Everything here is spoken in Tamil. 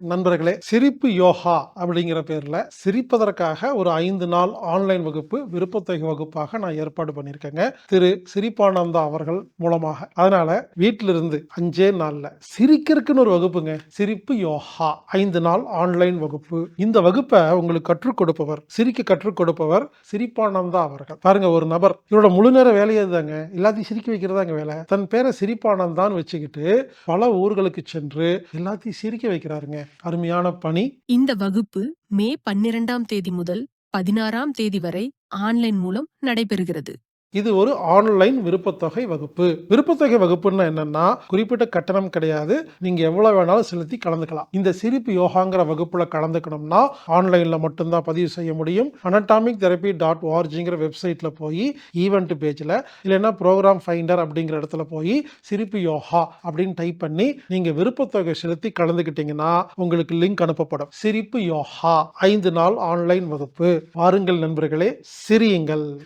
நண்பர்களே சிரிப்பு யோகா அப்படிங்கிற பேரில் சிரிப்பதற்காக ஒரு ஐந்து நாள் ஆன்லைன் வகுப்பு விருப்பத்தொகை வகுப்பாக நான் ஏற்பாடு பண்ணியிருக்கேங்க. திரு. சிரிப்பானந்தா அவர்கள் மூலமாக. அதனால வீட்டிலிருந்து அஞ்சே நாளில் சிரிக்கிறதுக்குன்னு ஒரு வகுப்புங்க. சிரிப்பு யோகா ஐந்து நாள் ஆன்லைன் வகுப்பு. இந்த வகுப்பை உங்களுக்கு கற்றுக் கொடுப்பவர் சிரிக்க கற்றுக் கொடுப்பவர் சிரிப்பானந்தா அவர்கள். பாருங்க ஒரு நபர் இவரோட முழு நேர வேலையே தாங்க எல்லாத்தையும் சிரிக்க வைக்கிறதாங்க வேலை. தன் பேரை சிரிப்பானந்தான்னு வச்சுக்கிட்டு பல ஊர்களுக்கு சென்று எல்லாத்தையும் சிரிக்க வைக்கிறாருங்க. அருமையான பணி. இந்த வகுப்பு மே பன்னிரண்டாம் தேதி முதல் பதினாறாம் தேதி வரை ஆன்லைன் மூலம் நடைபெறுகிறது. இது ஒரு ஆன்லைன் விருப்பத்தொகை வகுப்பு. விருப்பத்தொகை வகுப்புன்னா என்னன்னா குறிப்பிட்ட கட்டணம் கிடையாது. நீங்க எவ்வளவு வேணாலும் செலுத்தி கலந்துக்கலாம். இந்த சிரிப்பு யோகாங்கிற வகுப்புல கலந்துக்கணும்னா ஆன்லைன்ல மட்டும்தான் பதிவு செய்ய முடியும். அனட்டாமிக் தெரப்பி டாட் ஓஆர்ஜிங்கிற வெப்சைட்ல போய் ஈவெண்ட் பேஜ்ல இல்லைன்னா ப்ரோக்ராம் ஃபைண்டர் அப்படிங்கிற இடத்துல போய் சிரிப்பு யோகா அப்படின்னு டைப் பண்ணி நீங்க விருப்பத்தொகை செலுத்தி கலந்துக்கிட்டீங்கன்னா உங்களுக்கு லிங்க் அனுப்பப்படும். சிரிப்பு யோகா ஐந்து நாள் ஆன்லைன் வகுப்பு. வாருங்கள் நண்பர்களே சிரியுங்கள்.